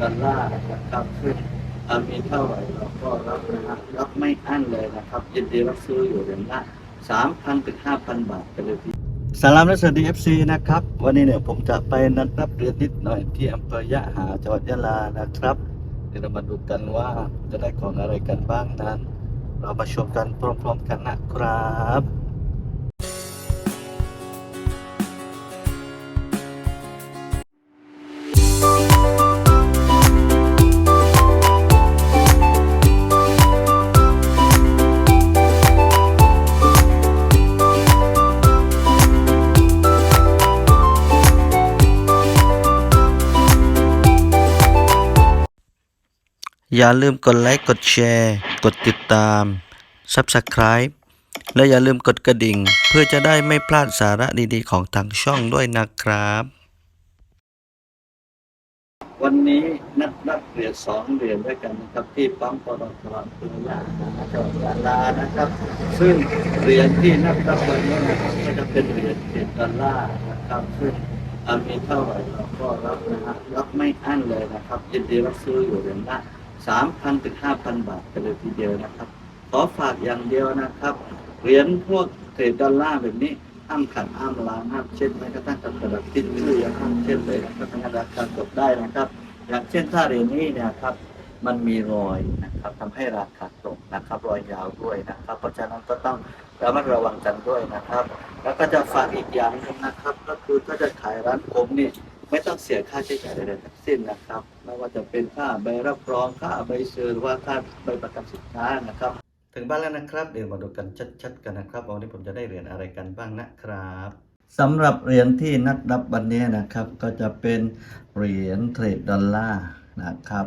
ดอลลาร์นะครับซึ่งอ่ามีเท่าไหร่เราก็รับนะฮะรับไม่อั้นเลยนะครับ ยินดีรับซื้ออยู่เหรียญละสามพันถึงห้าพันบาทไปเลยทีสลามและสวัสดีเอฟซีนะครับ วันนี้เนี่ยผมจะไปนัดรับเหรียญนิดหน่อยที่อำเภอยะหาจังหวัดยะลานะครับ เดี๋ยวเรามาดูกันว่าจะได้ของอะไรกันบ้างนั้น เรามาชมกันพร้อมๆกันนะครับ อย่าลืมกดไลค์กดแชร์ กดติดตาม Subscribe และอย่าลืมกดกระดิ่ง เพื่อจะได้ไม่พลาดสาระดีๆ ของทางช่องด้วยนะครับ วันนี้นัดรับเหรียญสองเหรียญด้วยกันนะครับ ที่ปั๊มปตทปุญญาจังหวัดยะลานะครับ ซึ่งเหรียญที่นัดรับวันนี้นะครับก็จะเป็นเหรียญเจ็ดดอลลาร์นะครับซึ่งมีเท่าไหร่เราก็รับนะฮะรับไม่อั้นเลยนะครับยินดีรับซื้ออยู่เหรียญละ สามพันถึงห้าพันบาทกันเลยทีเดียวนะครับ ขอฝากอย่างเดียวนะครับ เหรียญพวกเศษดอลลาร์แบบนี้ห้ามขัดห้ามล้างห้ามเช็ดแม้กระทั่งกับกระดาษติดชื่อยังห้ามเช็ดเลยนะครับทางราคาตกได้นะครับ อย่างเช่นถ้าเหรียญนี้เนี่ยครับมันมีรอยนะครับทำให้ราคาตกนะครับ รอยยาวด้วยนะครับ เพราะฉะนั้นก็ต้องระมัดระวังกันด้วยนะครับ แล้วก็จะฝากอีกอย่างหนึงนะครับ ก็คือถ้าจะขายร้านผมนี่ ไม่ต้องเสียค่าใช้จ่ายใดๆทั้งสิ้นนะครับ ไม่ว่าจะเป็นค่าใบรับรองค่าใบเซอร์หรือว่าค่าใบประกันสินค้านะครับ ถึงบ้านแล้วนะครับ เดี๋ยวมาดูกันชัดๆกันนะครับว่าวันนี้ผมจะได้เหรียญอะไรกันบ้างนะครับสำหรับเหรียญที่นัดรับวันนี้นะครับ ก็จะเป็นเหรียญเทรดดอลลาร์นะครับ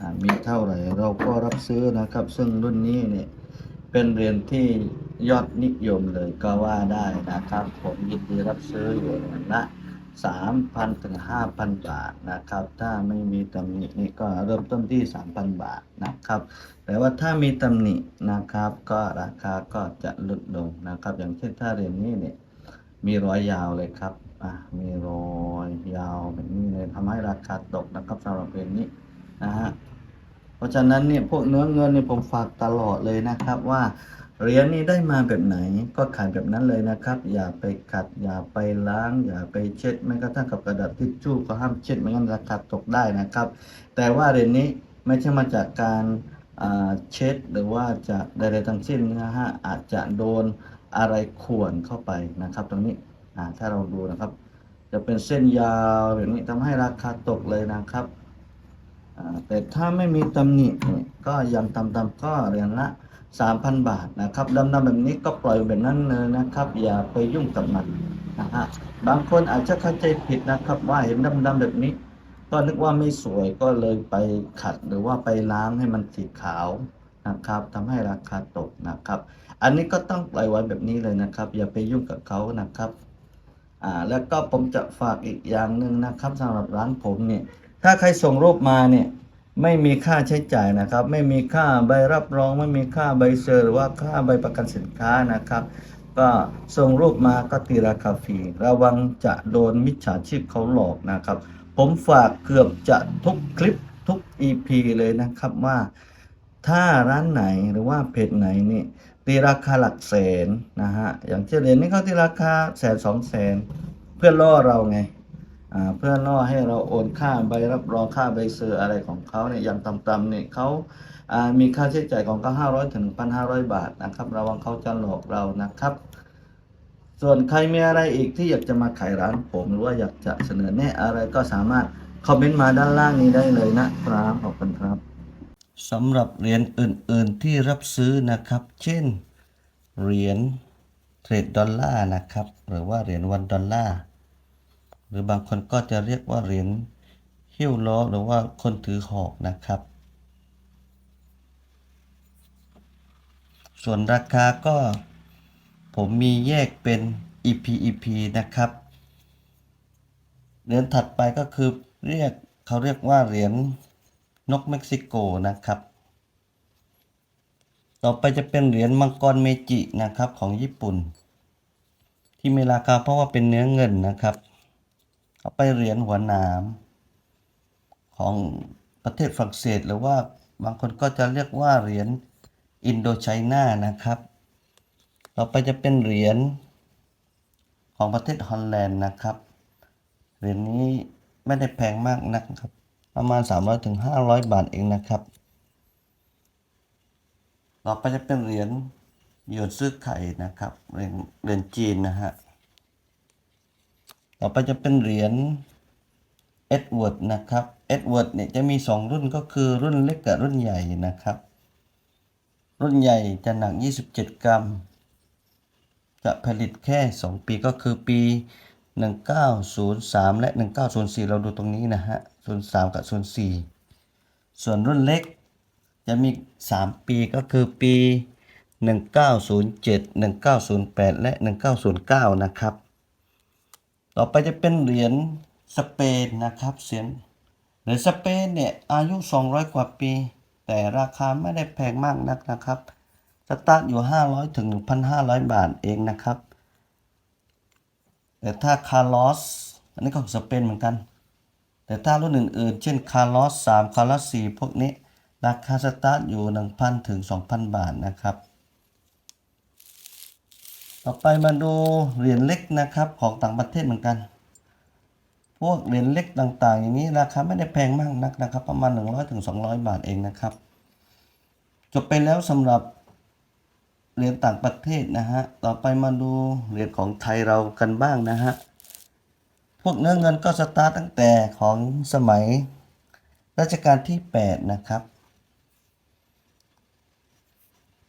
อ่ามีเท่าไหร่เราก็รับซื้อนะครับ ซึ่งรุ่นนี้เนี่ยเป็นเหรียญที่ยอดนิยมเลยก็ว่าได้นะครับ ผมยินดีรับซื้ออยู่เหรียญละ สามพันถึงห้าพันบาทนะครับ ถ้าไม่มีตำหนินี่ก็เริ่มต้นที่สามพันบาทนะครับ แต่ว่าถ้ามีตำหนินะครับ ก็ราคาก็จะลดลงนะครับ อย่างเช่นถ้าเรียญนี้เนี่ยมีรอยยาวเลยครับอะมีรอยยาวแบบนี้เลยทำให้ราคาตกนะครับสำหรับเรียญนี้นะฮะเพราะฉะนั้นเนี่ยพวกเนื้อเงินเนี่ยผมฝากตลอดเลยนะครับว่า เหรียญนี้ได้มาแบบไหนก็ขายแบบนั้นเลยนะครับ อย่าไปขัด อย่าไปล้าง อย่าไปเช็ดแม้กระทั่งกับกระดาษทิชชู่ก็ห้ามเช็ดไม่งั้นราคาตกได้นะครับ แต่ว่าเหรียญนี้ไม่ใช่มาจากการเช็ดหรือว่าจะใดๆทั้งสิ้นนะฮะอาจจะโดนอะไรข่วนเข้าไปนะครับ ตรงนี้ถ้าเราดูนะครับ จะเป็นเส้นยาวแบบนี้ทำให้ราคาตกเลยนะครับแต่ถ้าไม่มีตำหนิก็ยังตำๆก็เหรียญละ 3,000 บาทนะครับดำๆแบบนี้ก็ปล่อยแบบนั้นเลยนะครับ อย่าไปยุ่งกับมันนะฮะบางคนอาจจะเข้าใจผิดนะครับ ว่าเห็นดำๆแบบนี้ ก็นึกว่าไม่สวยก็เลยไปขัดหรือว่าไปล้างให้มันสีขาวนะครับทำให้ราคาตกนะครับ อันนี้ก็ต้องปล่อยไว้แบบนี้เลยนะครับ อย่าไปยุ่งกับเขานะครับอ่าแล้วก็ผมจะฝากอีกอย่างหนึ่งนะครับสำหรับร้านผมเนี่ยถ้าใครส่งรูปมาเนี่ย ไม่มีค่าใช้จ่ายนะครับ ไม่มีค่าใบรับรอง ไม่มีค่าใบเซอร์หรือว่าค่าใบประกันสินค้านะครับ ก็ส่งรูปมาก็ตีราคาฟรีระวังจะโดนมิจฉาชีพเขาหลอกนะครับ ผมฝากเกือบจะทุกคลิปทุก EP เลยนะครับว่าถ้าร้านไหนหรือว่าเพจไหนนี่ตีราคาหลักแสนนะฮะอย่างเช่นเหรียญนี้เขาตีราคาแสนสองแสนเพื่อล่อเราไง เพื่อล่อให้เราโอนค่าใบรับรองค่าใบเซอร์อะไรของเขาเนี่ยอย่างต่ำๆเนี่ยเขามีค่าใช้จ่ายของเขาห้าร้อยถึงพันห้าร้อยบาทนะครับ ระวังเขาจะหลอกเรานะครับ ส่วนใครมีอะไรอีกที่อยากจะมาขายร้านผม หรือว่าอยากจะเสนอแนะอะไรก็สามารถคอมเมนต์มาด้านล่างนี้ได้เลยนะครับขอบคุณครับสำหรับเหรียญอื่น ๆ ที่รับซื้อนะครับ เช่นเหรียญเทรดดอลลาร์นะครับ หรือว่าเหรียญวันดอลลาร์ รือบางคนก็จะเรียกว่าเหรียญหิ้วล้อหรือว่าคนถือหอกนะครับ ส่วนราคาก็ผมมีแยกเป็น EP EP นะครับ เหรียญถัดไปก็คือเรียกเขาเรียกว่าเหรียญนกเม็กซิโกนะครับ ต่อไปจะเป็นเหรียญมังกรเมจินะครับของญี่ปุ่น ที่มีราคาเพราะว่าเป็นเนื้อเงินนะครับ ต่อไปเหรียญหัวหนามของประเทศฝรั่งเศส หรือว่าบางคนก็จะเรียกว่าเหรียญอินโดไชน่านะครับ ต่อไปจะเป็นเหรียญของประเทศฮอลแลนด์นะครับ เหรียญนี้ไม่ได้แพงมากนักครับ ประมาณ 300ถึง500 บาทเองนะครับ ต่อไปจะเป็นเหรียญหยวนซื้อไข่นะครับ เหรียญเหรียญจีนนะฮะ ต่อไปจะเป็นเหรียญเอ็ดเวิร์ดนะครับเอ็ดเวิร์ดเนี่ยจะมี 2 รุ่นก็คือรุ่นเล็กกับรุ่นใหญ่นะครับ รุ่นใหญ่จะหนัก 27 กรัม จะผลิตแค่ 2 ปีก็คือปี 1903 และ 1904 เราดูตรงนี้นะฮะ 03 กับ 04 ส่วนรุ่นเล็กจะมี 3 ปีก็คือปี 1907 1908 และ 1909 นะครับ ต่อไปจะเป็นเหรียญสเปนนะครับเสียงเหรียญสเปนเนี่ยอายุ 200 กว่าปี แต่ราคาไม่ได้แพงมากนักนะครับสตาร์ทอยู่ 500 ถึง 1,500 บาทเองนะครับ แต่ถ้าคาร์ลอสอันนี้ก็สเปนเหมือนกัน แต่ถ้ารุ่นอื่นๆ เช่นคาร์ลอส3คาร์ลอส4พวกนี้ ราคาสตาร์ทอยู่ 1,000 ถึง 2,000 บาทนะครับ ต่อไปมาดูเหรียญเล็กนะครับของต่างประเทศเหมือนกัน พวกเหรียญเล็กต่างๆ อย่างนี้ราคาไม่ได้แพงมากนักนะครับ ประมาณ 100ถึง200บาทเองนะครับ จบไปแล้วสำหรับเหรียญต่างประเทศนะฮะ ต่อไปมาดูเหรียญของไทยเรากันบ้างนะฮะ พวกเนื้อเงินก็สตาร์ตตั้งแต่ของสมัยรัชกาลที่ 8 นะครับ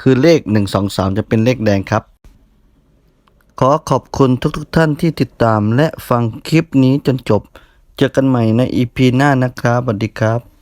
คือเลข 123 จะเป็นเลขแดงครับ ขอขอบคุณทุกๆทท่านที่ติดตามและฟังคลิปนี้จนจบ เจอกันใหม่ใน EP หน้านะครับสวัสดีครับ